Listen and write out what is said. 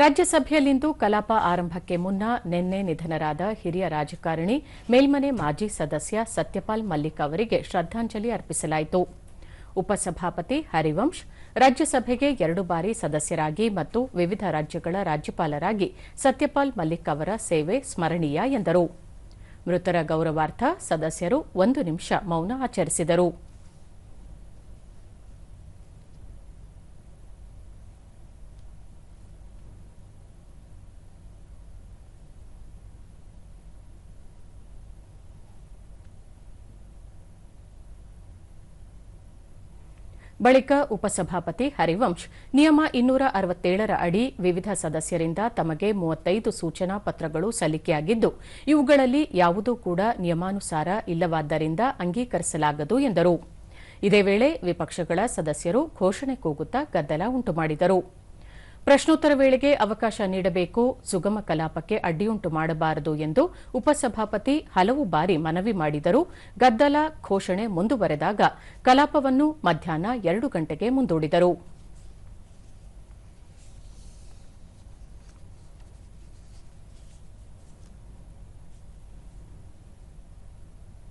ರಾಜ್ಯಸಭೆಯಲ್ಲಿಂದು ಕಲಾಪ ಆರಂಭಕ್ಕೆ ಮುನ್ನ ನಿನ್ನೆ ನಿಧನರಾದ ಹಿರಿಯ ರಾಜಕಾರಣಿ, ಮೇಲ್ಮನೆ ಮಾಜಿ ಸದಸ್ಯ ಸತ್ಯಪಾಲ್ ಮಲ್ಲಿಕ್ ಅವರಿಗೆ ಶ್ರದ್ದಾಂಜಲಿ ಅರ್ಪಿಸಲಾಯಿತು. ಉಪಸಭಾಪತಿ ಹರಿವಂಶ್, ರಾಜ್ಯಸಭೆಗೆ ಎರಡು ಬಾರಿ ಸದಸ್ಯರಾಗಿ ಮತ್ತು ವಿವಿಧ ರಾಜ್ಯಗಳ ರಾಜ್ಯಪಾಲರಾಗಿ ಸತ್ಯಪಾಲ್ ಮಲ್ಲಿಕ್ ಅವರ ಸೇವೆ ಸ್ಮರಣೀಯ ಎಂದರು. ಮೃತರ ಗೌರವಾರ್ಥ ಸದಸ್ಯರು ಒಂದು ನಿಮಿಷ ಮೌನ ಆಚರಿಸಿದರು. ಬಳಿಕ ಉಪಸಭಾಪತಿ ಹರಿವಂಶ್ ನಿಯಮ ಇನ್ನೂರ ಅರವತ್ತೇಳರ ಅಡಿ ವಿವಿಧ ಸದಸ್ಯರಿಂದ ತಮಗೆ ಮೂವತ್ತೈದು ಸೂಚನಾ ಪತ್ರಗಳು ಸಲ್ಲಿಕೆಯಾಗಿದ್ದು, ಇವುಗಳಲ್ಲಿ ಯಾವುದೂ ಕೂಡ ನಿಯಮಾನುಸಾರ ಇಲ್ಲವಾದ್ದರಿಂದ ಅಂಗೀಕರಿಸಲಾಗದು ಎಂದರು. ಇದೇ ವೇಳೆ ವಿಪಕ್ಷಗಳ ಸದಸ್ಯರು ಘೋಷಣೆ ಕೂಗುತ್ತಾ ಗದ್ದಲ ಉಂಟುಮಾಡಿದರು. ಪ್ರಶ್ನೋತ್ತರ ವೇಳೆಗೆ ಅವಕಾಶ ನೀಡಬೇಕು, ಸುಗಮ ಕಲಾಪಕ್ಕೆ ಅಡ್ಡಿಯುಂಟು ಮಾಡಬಾರದು ಎಂದು ಉಪಸಭಾಪತಿ ಹಲವು ಬಾರಿ ಮನವಿ ಮಾಡಿದರೂ. ಗದ್ದಲ ಘೋಷಣೆ ಮುಂದುವರೆದಾಗ ಕಲಾಪವನ್ನು ಮಧ್ಯಾಹ್ನ ಎರಡು ಗಂಟೆಗೆ ಮುಂದೂಡಿದರು.